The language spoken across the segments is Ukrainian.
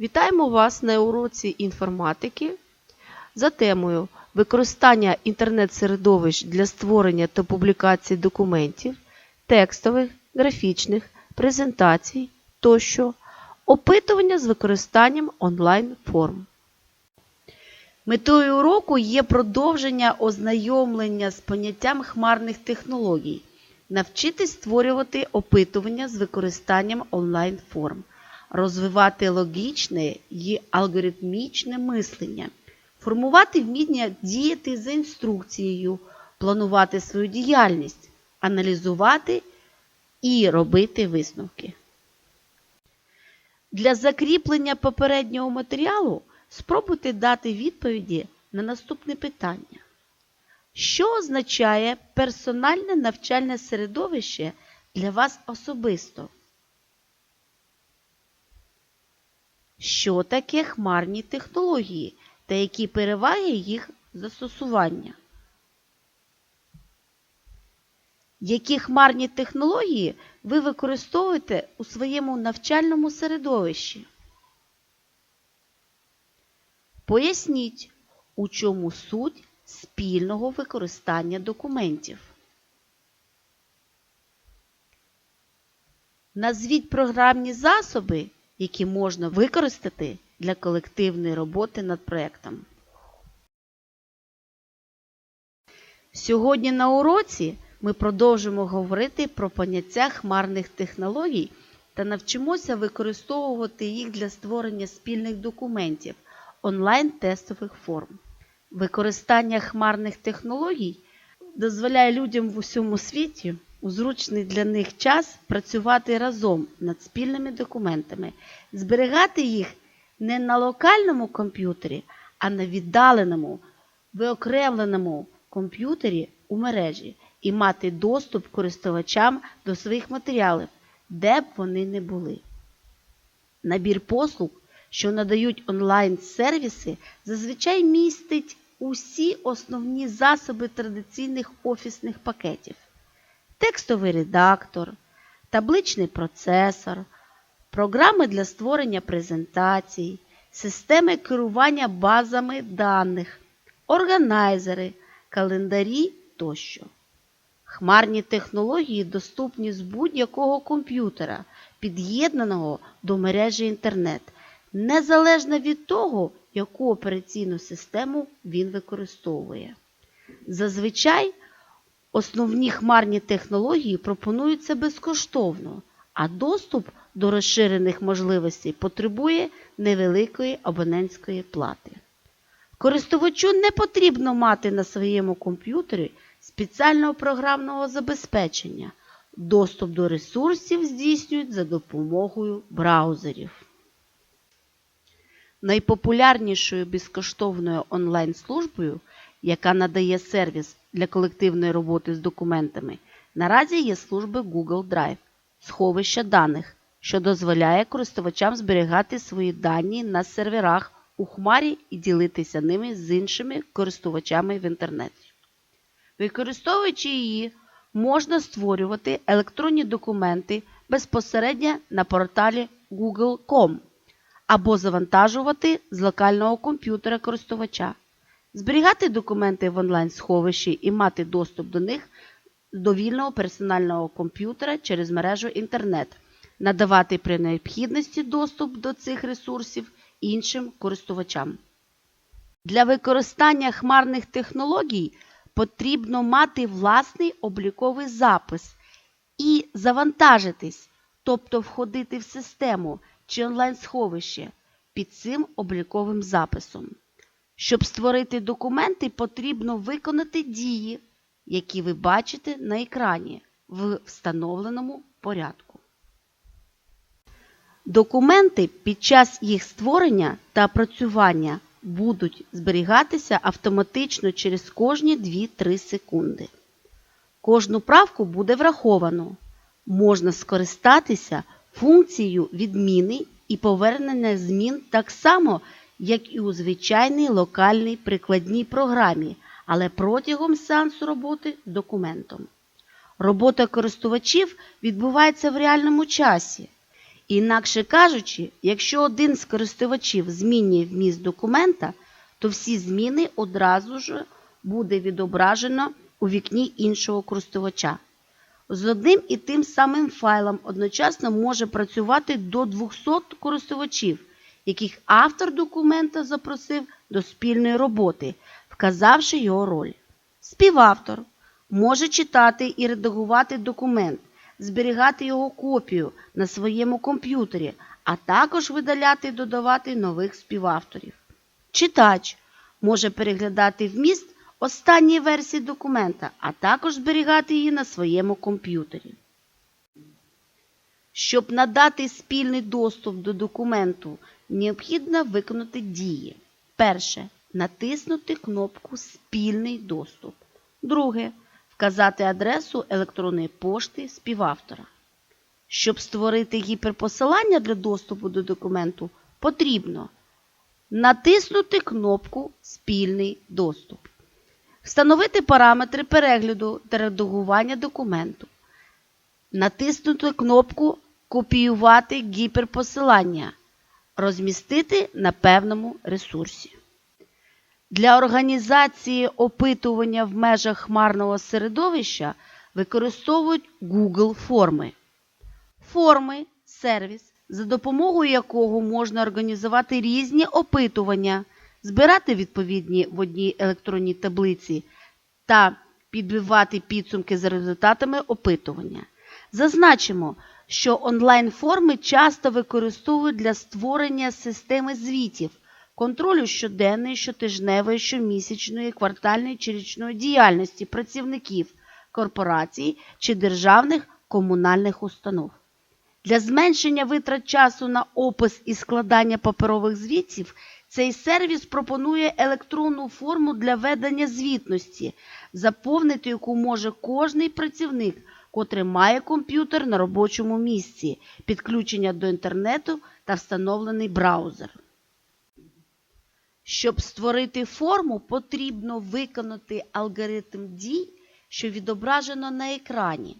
Вітаємо вас на уроці інформатики за темою використання інтернет-середовищ для створення та публікації документів, текстових, графічних, презентацій тощо, опитування з використанням онлайн-форм. Метою уроку є продовження ознайомлення з поняттям хмарних технологій, навчитись створювати опитування з використанням онлайн-форм, розвивати логічне і алгоритмічне мислення, формувати вміння діяти за інструкцією, планувати свою діяльність, аналізувати і робити висновки. Для закріплення попереднього матеріалу спробуйте дати відповіді на наступне питання. Що означає персональне навчальне середовище для вас особисто? Що таке хмарні технології та які переваги їх застосування? Які хмарні технології ви використовуєте у своєму навчальному середовищі? Поясніть, у чому суть спільного використання документів. Назвіть програмні засоби, які можна використати для колективної роботи над проєктом. Сьогодні на уроці ми продовжимо говорити про поняття хмарних технологій та навчимося використовувати їх для створення спільних документів онлайн-тестових форм. Використання хмарних технологій дозволяє людям в усьому світі у зручний для них час працювати разом над спільними документами, зберігати їх не на локальному комп'ютері, а на віддаленому, виокремленому комп'ютері у мережі і мати доступ користувачам до своїх матеріалів, де б вони не були. Набір послуг, що надають онлайн-сервіси, зазвичай містить усі основні засоби традиційних офісних пакетів: текстовий редактор, табличний процесор, програми для створення презентацій, системи керування базами даних, органайзери, календарі тощо. Хмарні технології доступні з будь-якого комп'ютера, під'єднаного до мережі інтернет, незалежно від того, яку операційну систему він використовує. Зазвичай основні хмарні технології пропонуються безкоштовно, а доступ до розширених можливостей потребує невеликої абонентської плати. Користувачу не потрібно мати на своєму комп'ютері спеціального програмного забезпечення. Доступ до ресурсів здійснюють за допомогою браузерів. Найпопулярнішою безкоштовною онлайн-службою, яка надає сервіс для колективної роботи з документами, наразі є служба Google Drive, сховища даних, що дозволяє користувачам зберігати свої дані на серверах у хмарі і ділитися ними з іншими користувачами в інтернеті. Використовуючи її, можна створювати електронні документи безпосередньо на порталі Google.com або завантажувати з локального комп'ютера користувача, зберігати документи в онлайн-сховищі і мати доступ до них з довільного персонального комп'ютера через мережу інтернет, надавати при необхідності доступ до цих ресурсів іншим користувачам. Для використання хмарних технологій потрібно мати власний обліковий запис і завантажитись, тобто входити в систему чи онлайн-сховище під цим обліковим записом. Щоб створити документи, потрібно виконати дії, які ви бачите на екрані в встановленому порядку. Документи під час їх створення та опрацювання будуть зберігатися автоматично через кожні 2-3 секунди. Кожну правку буде враховано. Можна скористатися функцією відміни і повернення змін так само, як і у звичайній локальній прикладній програмі, але протягом сеансу роботи з документом. Робота користувачів відбувається в реальному часі Інакше кажучи, якщо один з користувачів змінює вміст документа, то всі зміни одразу ж буде відображено у вікні іншого користувача. З одним і тим самим файлом одночасно може працювати до 200 користувачів, яких автор документа запросив до спільної роботи, вказавши його роль. Співавтор може читати і редагувати документ, зберігати його копію на своєму комп'ютері, а також видаляти і додавати нових співавторів. Читач може переглядати вміст останньої версії документа, а також зберігати її на своєму комп'ютері. Щоб надати спільний доступ до документу, необхідно виконати дії. Перше. Натиснути кнопку Спільний доступ. Друге. Вказати адресу електронної пошти співавтора. Щоб створити гіперпосилання для доступу до документу, потрібно натиснути кнопку Спільний доступ. Встановити параметри перегляду та редагування документу. Натиснути кнопку Копіювати гіперпосилання. Розмістити на певному ресурсі. Для організації опитування в межах хмарного середовища використовують Google форми. Форми сервіс, за допомогою якого можна організувати різні опитування, збирати відповідні в одній електронній таблиці та підбивати підсумки за результатами опитування. Зазначимо, що онлайн-форми часто використовують для створення системи звітів, контролю щоденної, щотижневої, щомісячної, квартальної чи річної діяльності працівників корпорацій чи державних комунальних установ. Для зменшення витрат часу на опис і складання паперових звітів цей сервіс пропонує електронну форму для ведення звітності, заповнити яку може кожний працівник, котрий має комп'ютер на робочому місці, підключення до інтернету та встановлений браузер. Щоб створити форму, потрібно виконати алгоритм дій, що відображено на екрані.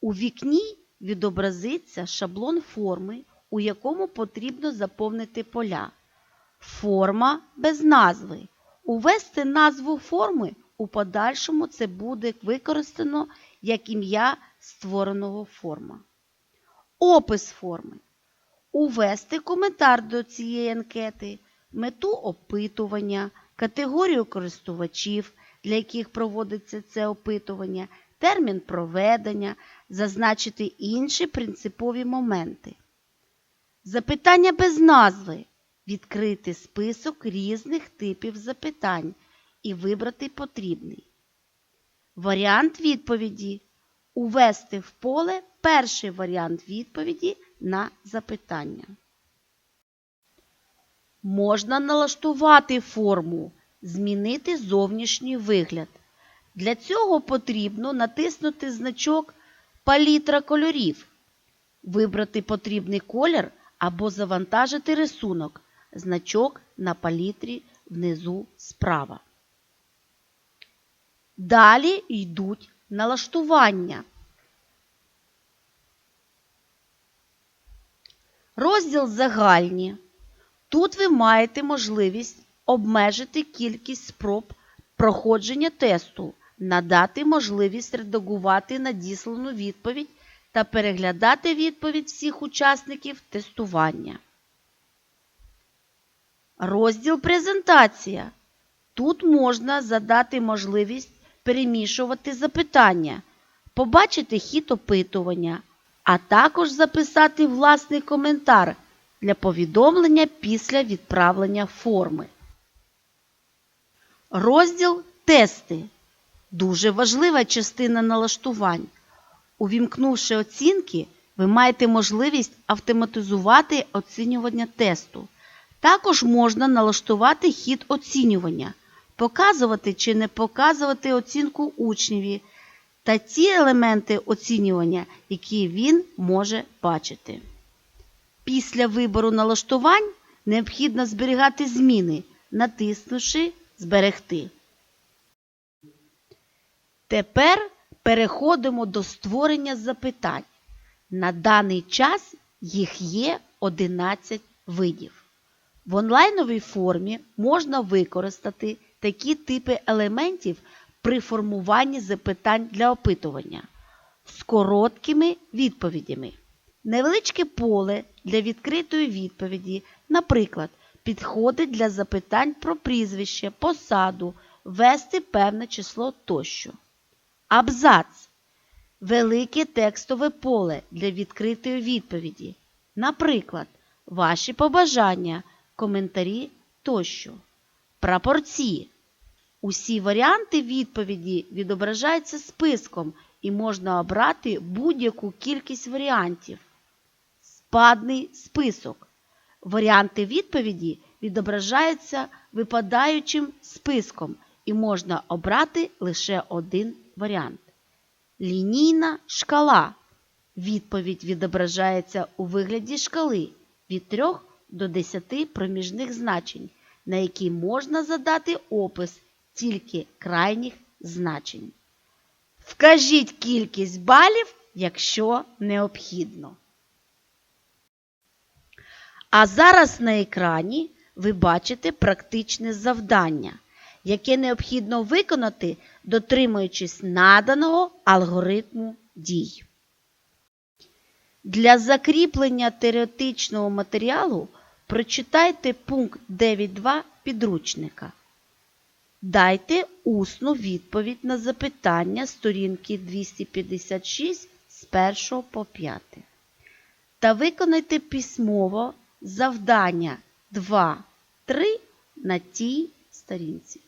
У вікні відобразиться шаблон форми, у якому потрібно заповнити поля. Форма без назви. Увести назву форми у подальшому це буде використано як ім'я створеного форма. Опис форми. Увести коментар до цієї анкети, мету опитування, категорію користувачів, для яких проводиться це опитування, термін проведення, зазначити інші принципові моменти. Запитання без назви. Відкрити список різних типів запитань і вибрати потрібний. Варіант відповіді. Увести в поле перший варіант відповіді на запитання. Можна налаштувати форму, змінити зовнішній вигляд. Для цього потрібно натиснути значок Палітра кольорів, вибрати потрібний колір або завантажити рисунок, значок на палітрі внизу справа. Далі йдуть налаштування. Розділ загальні. Тут ви маєте можливість обмежити кількість спроб проходження тесту, надати можливість редагувати надіслану відповідь та переглядати відповідь всіх учасників тестування. Розділ Презентація. Тут можна задати можливість перемішувати запитання, побачити хід опитування, а також записати власний коментар для повідомлення після відправлення форми. Розділ Тести. Дуже важлива частина налаштувань. Увімкнувши оцінки, ви маєте можливість автоматизувати оцінювання тесту. Також можна налаштувати хід оцінювання, показувати чи не показувати оцінку учневі та ті елементи оцінювання, які він може бачити. Після вибору налаштувань необхідно зберігати зміни, натиснувши Зберегти. Тепер Переходимо до створення запитань. На даний час їх є 11 видів. В онлайновій формі можна використати такі типи елементів при формуванні запитань для опитування з короткими відповідями. Невеличке поле для відкритої відповіді, наприклад, підходить для запитань про прізвище, посаду, ввести певне число тощо. Абзац велике текстове поле для відкритої відповіді. Наприклад, ваші побажання, коментарі тощо. Прапорці. Усі варіанти відповіді відображаються списком і можна обрати будь-яку кількість варіантів. Спадний список. Варіанти відповіді відображаються випадаючим списком і можна обрати лише один варіант. Лінійна шкала. Відповідь відображається у вигляді шкали від 3 до 10 проміжних значень, на які можна задати опис тільки крайніх значень. Вкажіть кількість балів, якщо необхідно. А зараз на екрані ви бачите практичне завдання, яке необхідно виконати, дотримуючись наданого алгоритму дій. Для закріплення теоретичного матеріалу прочитайте пункт 9.2 підручника. Дайте усну відповідь на запитання сторінки 256 з 1 по 5. Та виконайте письмово завдання 2, 3 на тій сторінці.